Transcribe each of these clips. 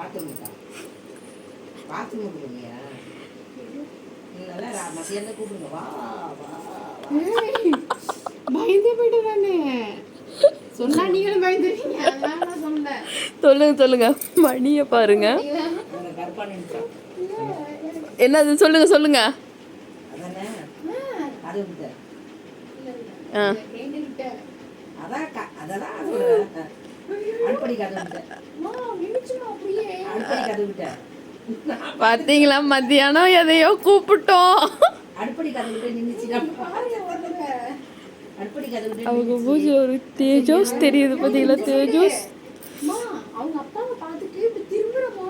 Bathroom bathroom போடுவியா நல்லா மத்தியானம் கூப்பிடுங்க. வா வா ஏய், பயந்தே போயிட்டு நானு சொன்னா நீங்களும் பயந்துருவீங்க அதனால நான் சொன்னேன். சொல்லுங்க சொல்லுங்க. மணியை பாருங்க. என்னது? சொல்லுங்க சொல்லுங்க. அதானே? அதான் க- ஒருத்தங்க. அடுப்படி கதை விட்டு அவங்க மூஞ்சி ஒரு தேஜோஸ் தெரியுது பாத்தீங்களா தேஜோஸ் அம்மா, அவங்க அப்பாவை பார்த்துட்டு இப்படி திரும்புறமா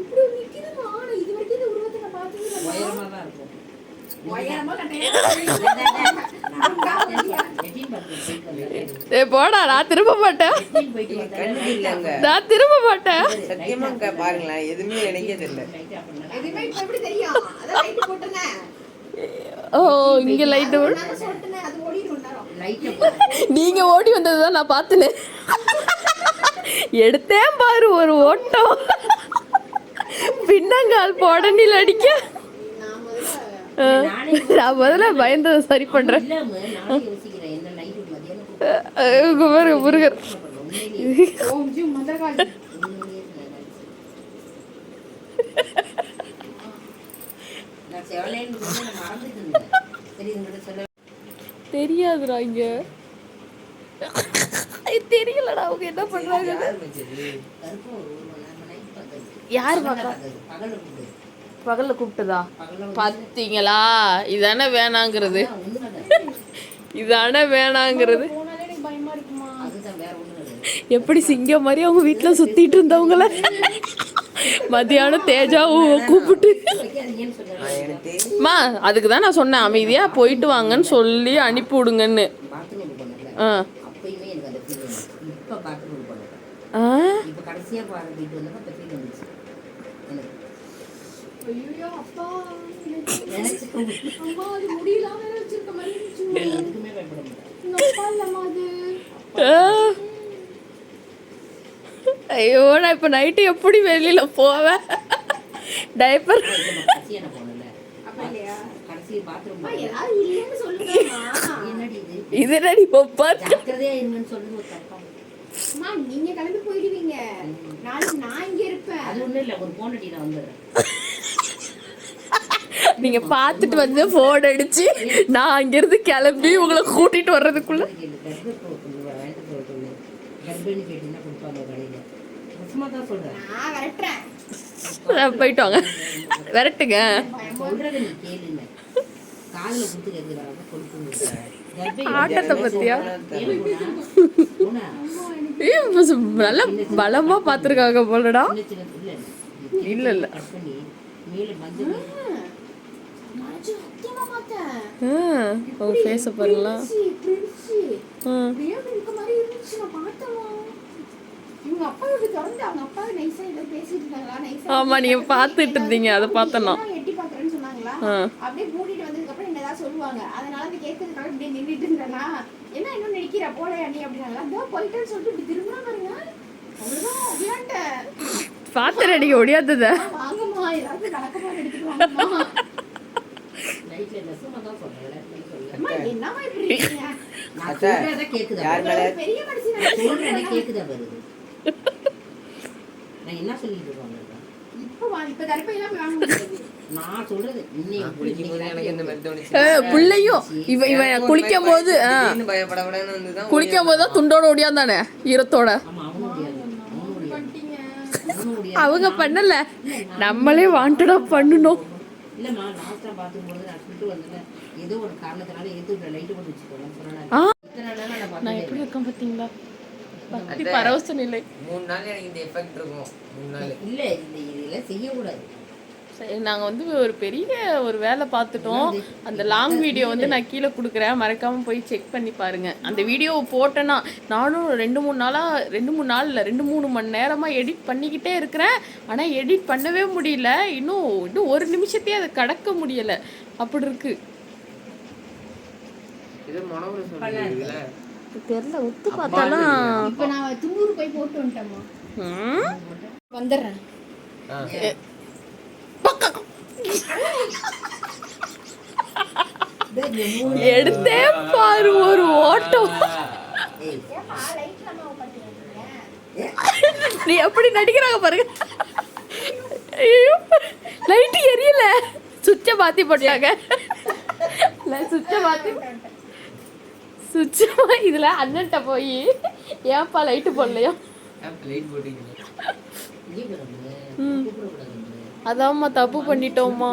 இப்படி நிக்குதுமா நான் இது வரைக்கும் இந்த உருவத்தை நான் பார்த்ததே இல்லைம்மா. உயரமா தான் இருக்கும் உயரமா கட்டையா? நான் பார்த்தேன். லெட்டின் பாத்ரூம் போயிட்டு வந்தேன். ஏ போடா நான் திரும்ப மாட்டேன். நான் திரும்ப மாட்டேன். சத்தியமா பாருங்களேன் எதுவுமே நினைக்கிறது இல்ல லைட் ஓ இங்க பண்ணேன். நீங்க ஓடி வந்ததுதான் நான் பார்த்தேன். எடுத்தேன் பாரு ஒரு ஓட்டம். பின்னங்கால் போடனில் அடிக்க நான் முதல்ல பயந்ததை சரி இங்க பாருங்க முருகர். தெரியாதுடா இங்க. தெரியலடா அவங்க என்ன பண்றாங்க? யார் வச்சது? பகல்ல கூப்பிட்டதா? பாத்தீங்களா? இதானே வேணாங்கிறது. இதானே வேணாங்கிறது. எப்படி சிங்கம் மாதிரி அவங்க வீட்டுல சுத்திட்டு இருந்தவங்கள? மத்தியானம் தேஜா கூப்பிட்டு. மா அதுக்கு தான் நான் சொன்னேன் அமைதியா போயிட்டு வாங்கன்னு சொல்லி அனுப்பி விடுங்கன்னு. ஆ. அப்பயுமே ஐயோ நான் இப்ப நைட்டு எப்படி வெளியில போவேன்? டைப்பர் இது? என்னடி ஜாக்கிரதையா அம்மா நீங்க கிளம்பி போயிடுவீங்க. நாளைக்கு நான் இங்க இருப்பேன். அது ஒண்ணும் இல்ல, ஒரு phone அடி, நான் வந்துடுறேன். நீங்க பார்த்துட்டு வந்து போன் அடிச்சு நான் அங்கிருந்து கிளம்பி உங்களை கூட்டிட்டு வர்றதுக்குள்ள. போயிட்டு வாங்க. விரட்டுங்க. ஆட்டத்தை பத்தியா? நல்லா பலமா பாத்துருக்காங்க போலடா. இல்ல, இல்ல, உங்க ஃபேஸ பாருங்களா. ஆமா, நீங்க பேசிட்டு பார்த்துட்டு இருந்தீங்க, அதை பார்த்தேன். அப்படியே மூடிட்டு வந்ததுக்கு அப்புறம் என்ன ஏதாவது சொல்லுவாங்க அதனால கேட்கறதுக்காக என்ன இன்னும் நினைக்கிற? போலையா நீ அப்படின்னாங்களா அதோ போயிட்டேன்னு சொல்லிட்டு இப்படி திரும்பினா பாருங்க. அவ்வளவுதான் அப்படியான்ட்டேன் பார்த்து அடிக்க முடியாதத வாங்கம்மா. ஏதாவது சொல்ல. அம்மா, என்னம்மா இப்படி இருக்கீங்க? நான் அத்தை, சொல்றதை கேக்குதா? யார் மேல? ஒரு பெரிய மனுஷன் நான் சொல்றதை சொல்றேன்? கேக்குதா வருது நான் என்ன சொல்லிட்டு இருக்கோம் இப்ப இப்ப கருப்பையெல்லாம் வாங்க முடியாது. புள்ளையும் இவ இவன் குளிக்கும் போது குளிக்கும் போது தான் துண்டோட ஒடியாந்தானே ஈரத்தோட? அவங்க பண்ணல. நம்மளே வாண்டடா பண்ணணும். நான் எப்படி இருக்கேன் பரவச நிலை. மூணு நாள் எனக்கு இந்த எஃபெக்ட் இருக்கும். மூணு நாள். இல்ல இந்த இதெல்லாம் செய்யக்கூடாது. சரி நாங்க வந்து ஒரு பெரிய ஒரு வேலை பார்த்துட்டோம். அந்த லாங் வீடியோ வந்து நான் கீழே கொடுக்குறேன். மறக்காம போய் செக் பண்ணி பாருங்க. அந்த வீடியோ போட்டேன்னா நானும் ரெண்டு மூணு நாளா ரெண்டு மூணு நாள் இல்லை ரெண்டு மூணு மணி நேரமா எடிட் பண்ணிக்கிட்டே இருக்கிறேன். ஆனா எடிட் பண்ணவே முடியல. இன்னும் இன்னும் ஒரு நிமிஷத்தையே அதை கடக்க முடியல. அப்படி இருக்கு. தெரியல ஒத்து பார்த்தாலும். இப்ப நான் துண்ணூறு போய் போட்டு வந்துட்டேம்மா? வந்துடுறேன். ஆ. எடுத்தே பாரு ஒரு ஓட்டம். நீ எப்படி நடிக்கிறாங்க பாருங்க. ஐயோ லைட் எரியல. சுவிட்சை மாத்தி போட்டாங்க. சுவிட்சை மாத்தி. சுவிட்சை இதுல அண்ணன்ட்ட போய் ஏன்ப்பா லைட்டு போடலையா? ஏன் அதாம்மா தப்பு பண்ணிட்டோம்மா.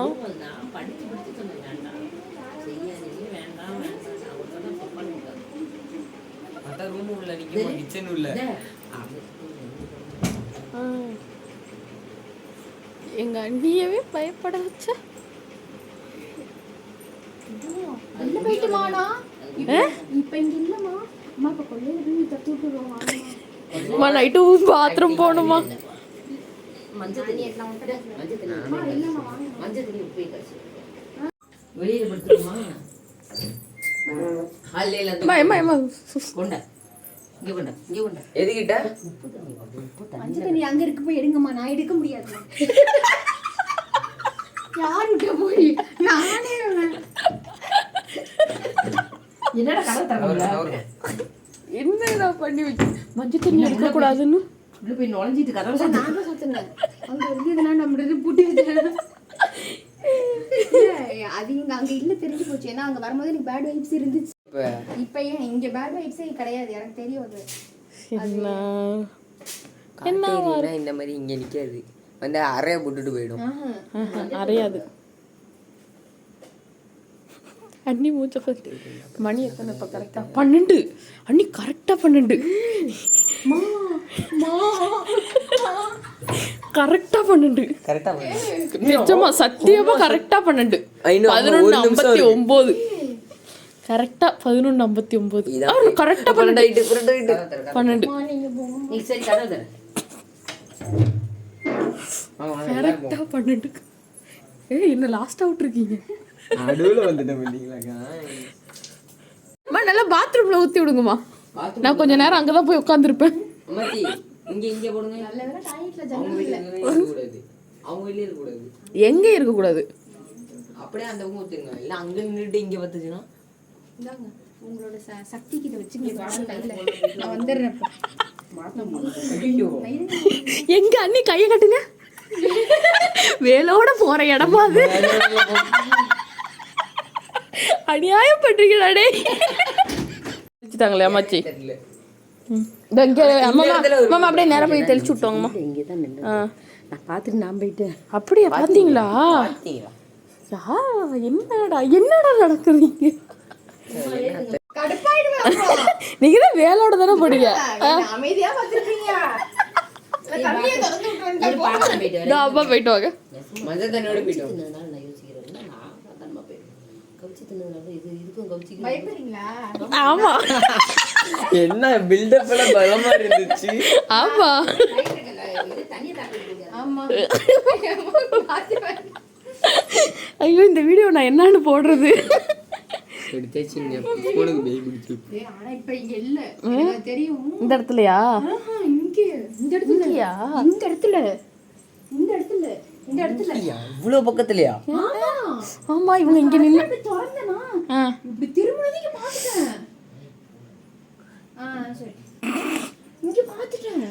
எங்க அண்ணியவே பயப்பட வச்சா நைட்டு பாத்ரூம் போகணுமா? மஞ்சள் தண்ணி மஞ்சள் தண்ணி மஞ்சள் தண்ணி உப்பே கடிச்சு வெளியில படுத்துருமா ஹாலில் அம்மா அம்மா அம்மா. கொண்டா. இங்கே கொண்டா இங்கே கொண்டா. எதுக்கிட்ட மஞ்சள் தண்ணி அங்க இருக்கு போய் எடுங்கம்மா. நான் எடுக்க முடியாது. யார் விட்ட போய்? நானே. என்னடா கதை தரல என்னடா பண்ணி வச்சு? மஞ்சள் தண்ணி எடுக்க கூடாதுன்னு உள்ள போய் நுழைஞ்சிட்டு கதவை அதான் நான் தான் சத்துனேன் அங்க இருந்ததுன்னா நம்ம இது பூட்டி அது இங்க அங்க இல்ல தெரிஞ்சு போச்சு. ஏன்னா அங்க வரும்போது எனக்கு பேட் வைப்ஸ் இருந்துச்சு. இப்ப? ஏன் இங்க பேட் வைப்ஸே கிடையாது. எனக்கு தெரியும் அது. இந்த மாதிரி இங்க நிக்காது. வந்து அறைய போட்டுட்டு போயிடும். அறையாது. அண்ணி மூச்ச மணி எத்தனை இப்போ கரெக்டாக பன்னெண்டு. அண்ணி கரெக்டாக பன்னெண்டு. கரெக்டாக பன்னெண்டு கரெக்டா நிஜமா சத்தியமா பன்னெண்டு. பதினொன்று ஒரு நிமிஷம் ஐம்பத்தி இருக்கு. ஒம்பது கரெக்டாக பதினொன்று ஐம்பத்தி ஒம்பது. இதான் கரெக்டாக பன்னெண்டு பன்னெண்டு. பன்னெண்டு. பன்னெண்டு பன்னெண்டு. ஏய் என்ன லாஸ்ட் அவுட் இருக்கீங்க? நல்லா பாத்ரூம்ல ஊற்றி விடுங்கம்மா. நான் கொஞ்ச நேரம் அங்கே தான் போய் உட்காந்துருப்பேன் இங்க இங்க போடுங்க. நல்ல வேலை டாய்லெட்ல அவங்க இருக்கக்கூடாது. எங்கே இருக்கக்கூடாது? அப்படியே அந்த ஊங்க ஊத்துருங்க இல்ல அங்க நின்றுட்டு இங்க இந்தாங்க உங்களோட ச- சக்திக்கு இதை வச்சுங்க பாடம் கையில நான் வந்துடுறேன். இப்ப. ஐயோ. எங்க அண்ணி கையை கட்டுங்க? வேலோட போற இடமா அது? அநியாயம் பண்றீங்களாடே வச்சுட்டாங்களே அம்மாச்சி அம்மா மாமா அப்படியே நேரம் போய் தெளிச்சு விட்டோங்கம்மா இங்கே தான் நான் பார்த்துட்டு நான் போயிட்டேன் அப்படியா யா என்னடா என்னடா நடக்குறீங்க. நீங்க தான் வேலோட தானே போடுங்க அமைதியா பாக்கலாம் போயிட்டு போயிட்டு வாங்க? ஆமா. என்ன பில்டப் எல்லாம் பலமா இருந்துச்சு ஆமா. ஐயோ இந்த வீடியோ நான் என்னன்னு போடுறது. இந்த இடத்துலயா. இந்த இடத்துல. இங்கயா? இந்த இடத்துல. இந்த இடத்துல. இந்த இடத்துல. இவ்வளவு பக்கத்துலயா ஆமா. இவங்க இங்க நின்னு இப்படி திரும்பினதைக்கு பார்த்துட்டேன். ஆ, சரி. இங்க பார்த்துட்டேன்.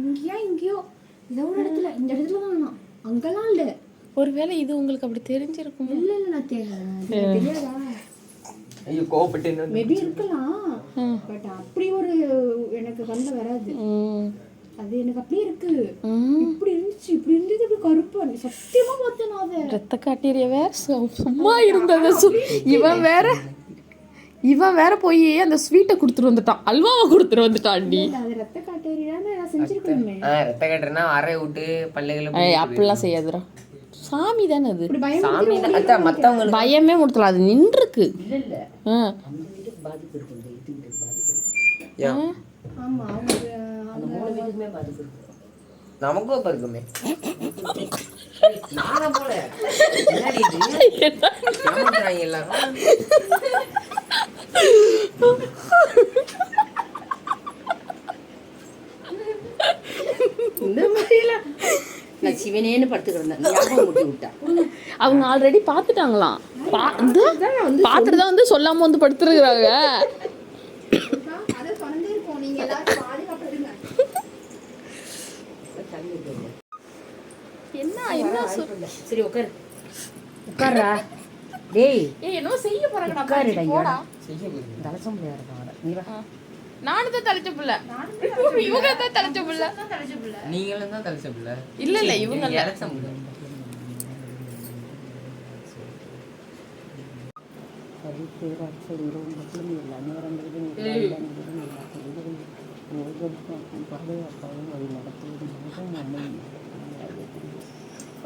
இங்கேயா, இங்கேயோ. ஏதோ ஒரு இடத்துல. இந்த இடத்துல தான் நான். அங்கெல்லாம் இல்ல. ஒருவேளை இது உங்களுக்கு அப்படி தெரிஞ்சிருக்கும் இல்ல, இல்ல, நான் தெரியாதா? ஐயோ கோவப்பட்டு மேபி இருக்கலாம் பட் அப்படி ஒரு எனக்கு கண்ணுல வராது. அது எனக்கு அப்படியே இருக்கு. இப்படி இருந்துச்சு இப்படி இருந்தது இப்படி கருப்பா சத்தியமா பார்த்தேன் நான் அதை ரத்த காட்டீரிய வேற சும்மா இருந்தத இவன் வேற இவன் வேற போய் அந்த ஸ்வீட்டை கொடுத்துட்டு வந்துட்டான். அல்வாவை கொடுத்துட்டு வந்துட்டான் அது ரத்த கட்டுறனா அறை விட்டு பல்லுகளை அப்படிலாம் செய்யாதுடா. சாமி தானே அது? சாமி அத்தா மத்தவங்களுக்கு பயமே முடித்தலாம் அது நின்றுருக்கு. நமக்கும் இருக்குமே. இந்த மாதிரிலாம். நான் சிவனேன்னு படுத்து கிடந்தேன் ஞாபகம் முட்டி விட்டா. அவங்க ஆல்ரெடி பார்த்துட்டாங்களாம். பார்த்துட்டு தான் வந்து சொல்லாம வந்து படுத்துருக்குறாங்க அதை சொன்னதே இருக்கும் நீங்க எல்லாரும் பாதுகாப்பு இருங்க தள்ளி விட்டுருங்க. என்ன என்ன சொல் சரி உட்காரு. உட்காருடா. டேய். ஏய் என்னவோ செய்ய போறாங்கடா உட்காருடா பாரு, போடா. செய்ய போகுது தலச முடியாது இருக்காங்க நீ வா. நானும் தான் தலைச்ச பிள்ளை. இவங்க தான் தலைச்ச பிள்ளை. தலைச்ச பிள்ளை. நீங்களும் தான் தலைச்ச பிள்ளை. இல்ல, இல்ல, இவங்க இல்ல.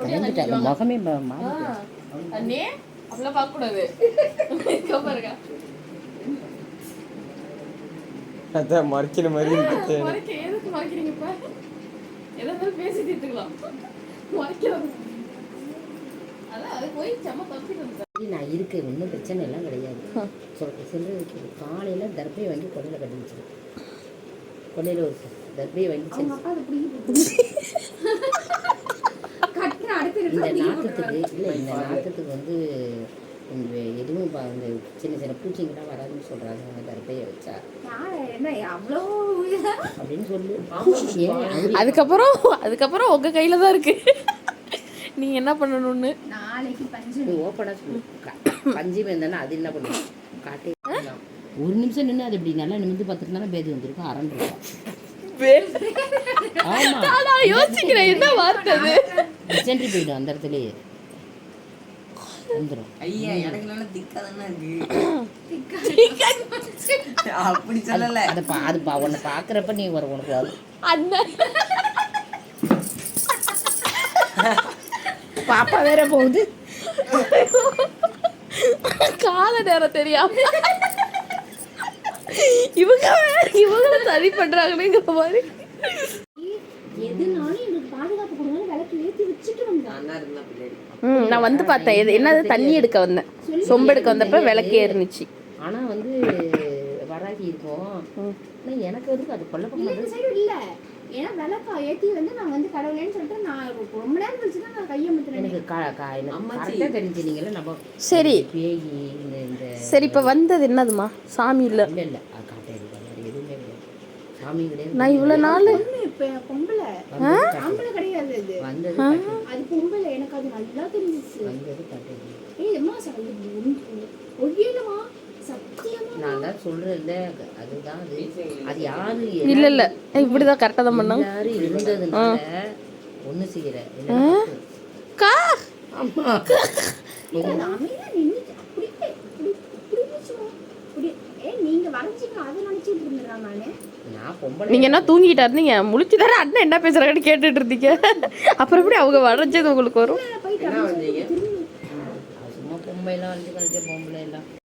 மாறி போச்சு. அண்ணே அப்படிலாம் பாருங்க. அதான் மறைக்கிற மாதிரி இருக்கு. மறைக்க எதுக்கு மறைக்கிறீங்க இப்ப? எதா இருந்தாலும் பேசி தீர்த்துக்கலாம். மறைக்கிறது அதான் அது போய் செம்ம தப்பிட்டு வந்துட்டேன் சரி, நான் இருக்கேன் ஒன்றும் பிரச்சனை எல்லாம் கிடையாது சொல் சொல்றது காலையில் தர்பையை வாங்கி கொடையில் கட்டி வச்சிரு கொடையில் ஒரு தர்பையை வாங்கி அவங்க சரி அப்பா அதை பிடிக்கி கட்டுற அடுத்து இந்த நாற்றத்துக்கு இல்லை இந்த நாற்றத்துக்கு வந்து இந்த எதுவும் பா- இந்த சின்ன சின்ன பூச்சிங்கெல்லாம் வராதுன்னு சொல்கிறாங்க அந்த தர்பையை வச்சா. யாரு என்ன அவ்வளோ அப்படின்னு சொல்லு. அதுக்கப்புறம் அதுக்கப்புறம் உங்க கையில தான் இருக்கு. நீங்க என்ன பண்ணணும்னு? நாளைக்கு பஞ்சு. நீ ஓப்பனாக சொல்லு. பஞ்சமி இருந்தானே அது என்ன பண்ணும்? காட்டே ஒரு நிமிஷம் நின்று அது இப்படி நல்லா நிமிந்து பார்த்துட்டு பேதி வந்திருக்கும். அரண் இருக்கும். ஆமா. யோசிக்கிறேன் என்ன வார்த்தை டிசென்ட்ரி போயிடும் அந்த இடத்துலயே. வந்துடும் ஐயா எனக்கு நல்லா திக்கா தானே இருக்கு. அப்படி சொல்லல. அதை பா அது பா உன்னை பார்க்குறப்ப நீ வர உனக்கு வரும் அண்ணன் பாப்பா வேற போகுது. கால நேரம் தெரியாம. இவங்க வேற இவங்கள சரி பண்றாங்கங்கிற மாதிரி. எதுனாலும் ம் நான் வந்து பார்த்தேன். இது என்னது தண்ணி எடுக்க வந்தேன். சொம்பு எடுக்க வந்தப்ப விளக்கே இருந்துச்சு ஆனா வந்து வராகி இருக்கும். ஆனா எனக்கு வந்து அது கொல்ல இல்ல இந்த சைடு இல்ல. ஏன்னா விளக்கா ஏத்தி வந்து நான் வந்து கடவுளேன்னு சொல்லிட்டு நான் ரொம்ப நேரம் கழிச்சு தான் நான் கையை முத்துறேன் எனக்கு கா கா எனக்கு அம்மாச்சி. கரெக்டாக தெரிஞ்சுனீங்களே நம்ம சரி. பேய் இந்த இந்த சரி இப்போ வந்தது என்னதுமா சாமி இல்லை. இல்லை இல்லை. அது காட்டேன் எதுவுமே கிடையாது சாமி கிடையாது நான் இவ்வளோ நாள் பொண்ணு இப்ப பொம்பளை. வந்தது காட்டு. ஆம்பளை கிடையாது அது வந்தது காட்டு. அது பொம்பளை எனக்கு அது நல்லா தெரிஞ்சிச்சு. வந்தது காட்டு. ஏய் அம்மா ஒய்யலமா சத்தியமா? நான் தான் சொல்றேன்ல அதுதான் அது. அது யாரு? இல்ல இல்ல. இப்படி தான் கரெக்டாக தான் பண்ணாங்க ஒண்ணு செய்யற கா ஆமா இல்ல அமைதியா நின்னுச்சு அப்படி அப்படி அப்படி இருந்துச்சுமா அப்படி ஏ நீங்க வரைஞ்சீங்க அதை நினைச்சிட்டு இருந்தேன் நானு? நான் பொம்பளை நீங்க என்ன தூங்கிட்டா இருந்தீங்க? முழிச்சு தர அண்ணன் என்ன பேசுறாங்கன்னு கேட்டுட்டு இருந்தீங்க. அப்புறம் எப்படி அவங்க வரைஞ்சது உங்களுக்கு வரும்?